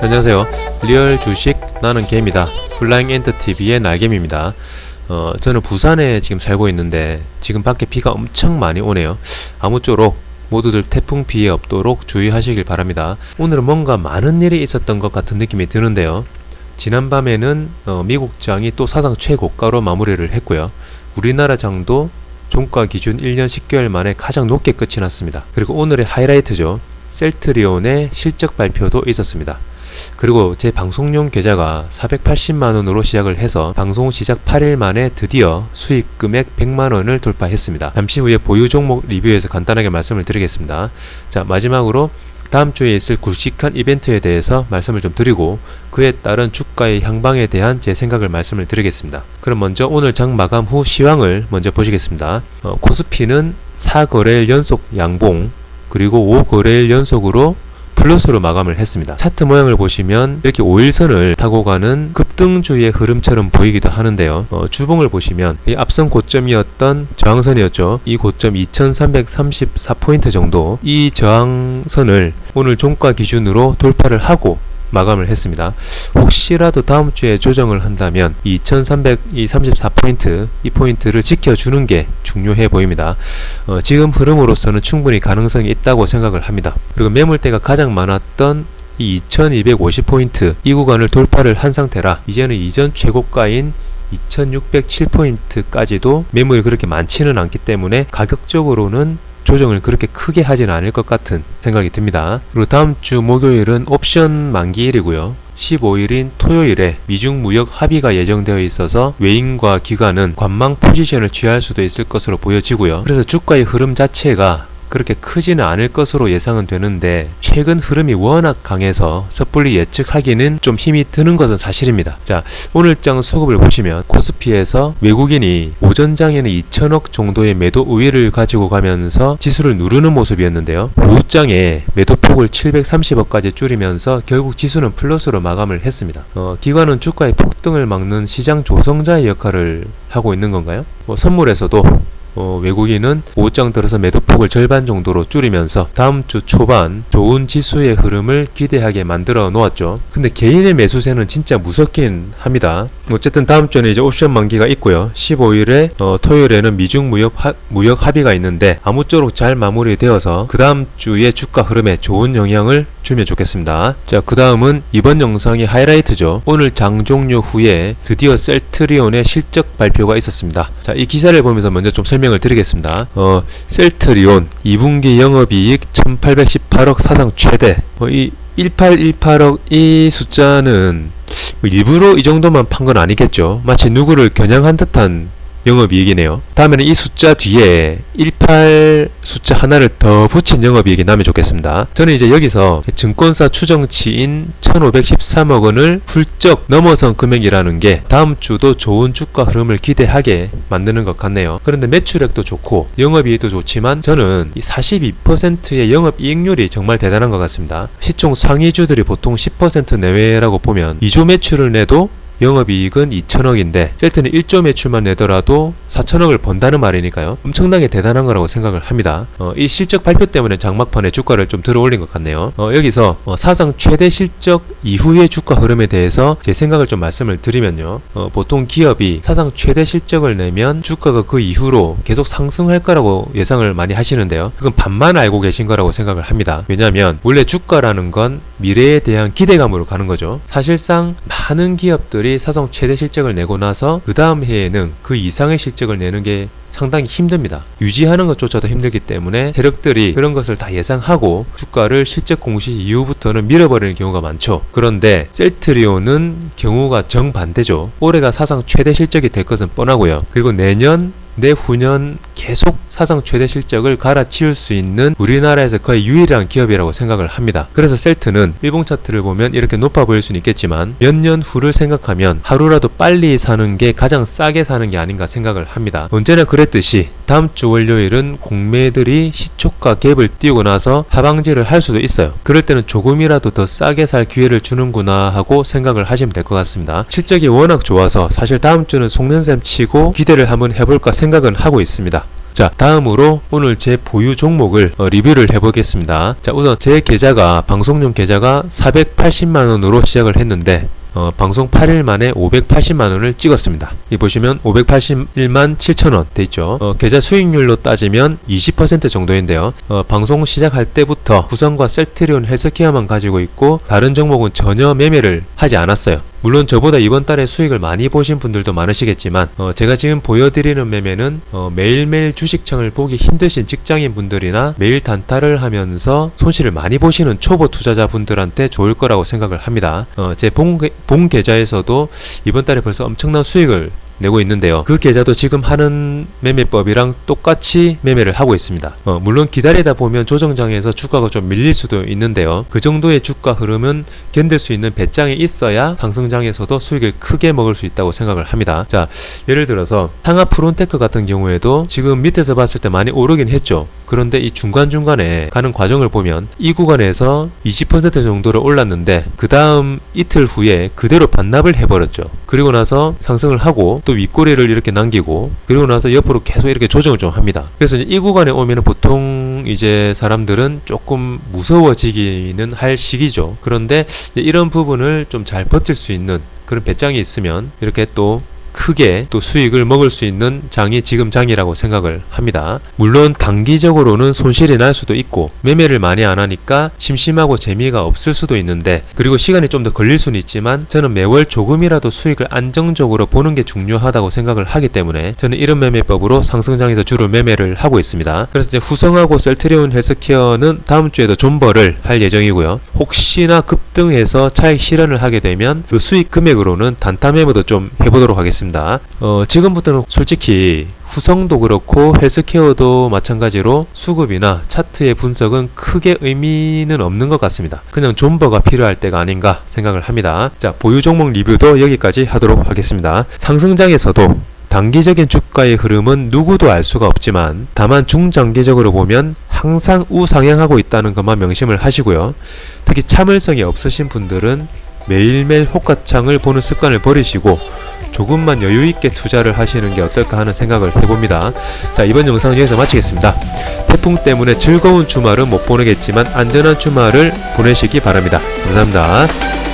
안녕하세요. 리얼 주식 나는 개입니다. 플라잉 엔터 TV의 날개입니다. 어, 저는 부산에 지금 살고 있는데 지금 밖에 비가 엄청 많이 오네요. 아무쪼록 모두들 태풍 피해 없도록 주의하시길 바랍니다. 오늘은 뭔가 많은 일이 있었던 것 같은 느낌이 드는데요. 지난밤에는 어, 미국 장이 또 사상 최고가로 마무리를 했고요. 우리나라 장도 종가 기준 1년 10개월 만에 가장 높게 끝이 났습니다. 그리고 오늘의 하이라이트죠. 셀트리온의 실적 발표도 있었습니다. 그리고 제 방송용 계좌가 480만원으로 시작을 해서 방송 시작 8일 만에 드디어 수익 금액 100만원을 돌파했습니다. 잠시 후에 보유 종목 리뷰에서 간단하게 말씀을 드리겠습니다. 자, 마지막으로 다음 주에 있을 굵직한 이벤트에 대해서 말씀을 좀 드리고 그에 따른 주가의 향방에 대한 제 생각을 말씀을 드리겠습니다. 그럼 먼저 오늘 장 마감 후 시황을 먼저 보시겠습니다. 어, 코스피는 4거래일 연속 양봉 그리고 5거래일 연속으로 플러스로 마감을 했습니다. 차트 모양을 보시면 이렇게 5일선을 타고 가는 급등주의 흐름처럼 보이기도 하는데요. 어, 주봉을 보시면 이 앞선 고점이었던 저항선이었죠. 이 고점 2334포인트 정도 이 저항선을 오늘 종가 기준으로 돌파를 하고 마감을 했습니다. 혹시라도 다음 주에 조정을 한다면 2334포인트 이 포인트를 지켜주는 게 중요해 보입니다. 어, 지금 흐름으로서는 충분히 가능성이 있다고 생각을 합니다. 그리고 매물대가 가장 많았던 이 2250포인트 이 구간을 돌파를 한 상태라 이제는 이전 최고가인 2607포인트까지도 매물이 그렇게 많지는 않기 때문에 가격적으로는 조정을 그렇게 크게 하지는 않을 것 같은 생각이 듭니다. 그리고 다음 주 목요일은 옵션 만기일이고요. 15일인 토요일에 미중 무역 합의가 예정되어 있어서 외인과 기관은 관망 포지션을 취할 수도 있을 것으로 보여지고요. 그래서 주가의 흐름 자체가 그렇게 크지는 않을 것으로 예상은 되는데 최근 흐름이 워낙 강해서 섣불리 예측하기는 좀 힘이 드는 것은 사실입니다. 자, 오늘장 수급을 보시면 코스피에서 외국인이 오전장에는 2천억 정도의 매도 우위를 가지고 가면서 지수를 누르는 모습이었는데요. 오후장에 매도폭을 730억까지 줄이면서 결국 지수는 플러스로 마감을 했습니다. 어, 기관은 주가의 폭등을 막는 시장 조성자의 역할을 하고 있는 건가요? 뭐 선물에서도 어, 외국인은 오후장 들어서 매도폭을 절반 정도로 줄이면서 다음 주 초반 좋은 지수의 흐름을 기대하게 만들어 놓았죠. 근데 개인의 매수세는 진짜 무섭긴 합니다. 어쨌든 다음 주에는 이제 옵션 만기가 있고요. 15일에 어, 토요일에는 미중 무역 하, 무역 합의가 있는데 아무쪼록 잘 마무리되어서 그 다음 주의 주가 흐름에 좋은 영향을 주면 좋겠습니다. 자, 그 다음은 이번 영상의 하이라이트죠. 오늘 장 종료 후에 드디어 셀트리온의 실적 발표가 있었습니다. 자, 이 기사를 보면서 먼저 좀 설명을 드리겠습니다. 어, 셀트리온 2분기 영업이익 1818억 사상 최대. 어, 이 1818억 이 숫자는 뭐 일부러 이 정도만 판 건 아니겠죠. 마치 누구를 겨냥한 듯한 영업이익이네요. 다음에는 이 숫자 뒤에 18 숫자 하나를 더 붙인 영업이익이 나면 좋겠습니다. 저는 이제 여기서 증권사 추정치인 1513억 원을 훌쩍 넘어선 금액이라는 게 다음 주도 좋은 주가 흐름을 기대하게 만드는 것 같네요. 그런데 매출액도 좋고 영업이익도 좋지만 저는 이 42%의 영업이익률이 정말 대단한 것 같습니다. 시총 상위주들이 보통 10% 내외라고 보면 2조 매출을 내도 영업이익은 2천억인데 셀트는 1조 매출만 내더라도 4천억을 번다는 말이니까요. 엄청나게 대단한 거라고 생각을 합니다. 어, 이 실적 발표 때문에 장막판에 주가를 좀 들어올린 것 같네요. 어, 여기서 어, 사상 최대 실적 이후의 주가 흐름에 대해서 제 생각을 좀 말씀을 드리면요. 어, 보통 기업이 사상 최대 실적을 내면 주가가 그 이후로 계속 상승할 거라고 예상을 많이 하시는데요. 그건 반만 알고 계신 거라고 생각을 합니다. 왜냐하면 원래 주가라는 건 미래에 대한 기대감으로 가는 거죠. 사실상 많은 기업들이 사상 최대 실적을 내고 나서 그 다음 해에는 그 이상의 실적을 내는 게 상당히 힘듭니다. 유지하는 것조차도 힘들기 때문에 세력들이 그런 것을 다 예상하고 주가를 실적 공시 이후부터는 밀어버리는 경우가 많죠. 그런데 셀트리온은 경우가 정반대죠. 올해가 사상 최대 실적이 될 것은 뻔하고요. 그리고 내년 내후년 계속 사상 최대 실적을 갈아치울 수 있는 우리나라에서 거의 유일한 기업이라고 생각을 합니다. 그래서 셀트는 일봉 차트를 보면 이렇게 높아 보일 수는 있겠지만 몇 년 후를 생각하면 하루라도 빨리 사는 게 가장 싸게 사는 게 아닌가 생각을 합니다. 언제나 그랬듯이 다음 주 월요일은 공매들이 시초가 갭을 띄우고 나서 하방지를 할 수도 있어요. 그럴 때는 조금이라도 더 싸게 살 기회를 주는구나 하고 생각을 하시면 될 것 같습니다. 실적이 워낙 좋아서 사실 다음 주는 속는셈 치고 기대를 한번 해볼까 생각은 하고 있습니다. 자, 다음으로 오늘 제 보유 종목을 어, 리뷰를 해보겠습니다. 자, 우선 제 계좌가 방송용 계좌가 480만 원으로 시작을 했는데 어, 방송 8일 만에 580만 원을 찍었습니다. 이 보시면 581만 7천 원 돼 있죠. 어, 계좌 수익률로 따지면 20% 정도인데요. 어, 방송 시작할 때부터 구성과 셀트리온 헬스케어만 가지고 있고 다른 종목은 전혀 매매를 하지 않았어요. 물론 저보다 이번 달에 수익을 많이 보신 분들도 많으시겠지만 어, 제가 지금 보여드리는 매매는 어, 매일매일 주식창을 보기 힘드신 직장인 분들이나 매일 단타를 하면서 손실을 많이 보시는 초보 투자자 분들한테 좋을 거라고 생각을 합니다. 어, 제본 본 계좌에서도 이번 달에 벌써 엄청난 수익을 내고 있는데요. 그 계좌도 지금 하는 매매법이랑 똑같이 매매를 하고 있습니다. 어, 물론 기다리다 보면 조정장에서 주가가 좀 밀릴 수도 있는데요. 그 정도의 주가 흐름은 견딜 수 있는 배짱이 있어야 상승장에서도 수익을 크게 먹을 수 있다고 생각을 합니다. 자, 예를 들어서 상하 프론테크 같은 경우에도 지금 밑에서 봤을 때 많이 오르긴 했죠. 그런데 이 중간중간에 가는 과정을 보면 이 구간에서 20% 정도를 올랐는데 그 다음 이틀 후에 그대로 반납을 해버렸죠. 그리고 나서 상승을 하고 또 윗꼬리를 이렇게 남기고 그리고 나서 옆으로 계속 이렇게 조정을 좀 합니다. 그래서 이 구간에 오면은 보통 이제 사람들은 조금 무서워지기는 할 시기죠. 그런데 이런 부분을 좀 잘 버틸 수 있는 그런 배짱이 있으면 이렇게 또 크게 또 수익을 먹을 수 있는 장이 지금 장이라고 생각을 합니다. 물론 단기적으로는 손실이 날 수도 있고 매매를 많이 안 하니까 심심하고 재미가 없을 수도 있는데 그리고 시간이 좀 더 걸릴 수는 있지만 저는 매월 조금이라도 수익을 안정적으로 보는 게 중요하다고 생각을 하기 때문에 저는 이런 매매법으로 상승장에서 주로 매매를 하고 있습니다. 그래서 이제 후성하고 셀트리온 헬스케어는 다음 주에도 존버를 할 예정이고요. 혹시나 급등해서 차익 실현을 하게 되면 그 수익 금액으로는 단타 매매도 좀 해보도록 하겠 습니다. 어, 지금부터는 솔직히 후성도 그렇고 헬스케어도 마찬가지로 수급이나 차트의 분석은 크게 의미는 없는 것 같습니다. 그냥 존버가 필요할 때가 아닌가 생각을 합니다. 자, 보유 종목 리뷰도 여기까지 하도록 하겠습니다. 상승장에서도 단기적인 주가의 흐름은 누구도 알 수가 없지만 다만 중장기적으로 보면 항상 우상향하고 있다는 것만 명심을 하시고요. 특히 참을성이 없으신 분들은 매일매일 호가창을 보는 습관을 버리시고 조금만 여유 있게 투자를 하시는 게 어떨까 하는 생각을 해봅니다. 자, 이번 영상은 여기서 마치겠습니다. 태풍 때문에 즐거운 주말은 못 보내겠지만 안전한 주말을 보내시기 바랍니다. 감사합니다.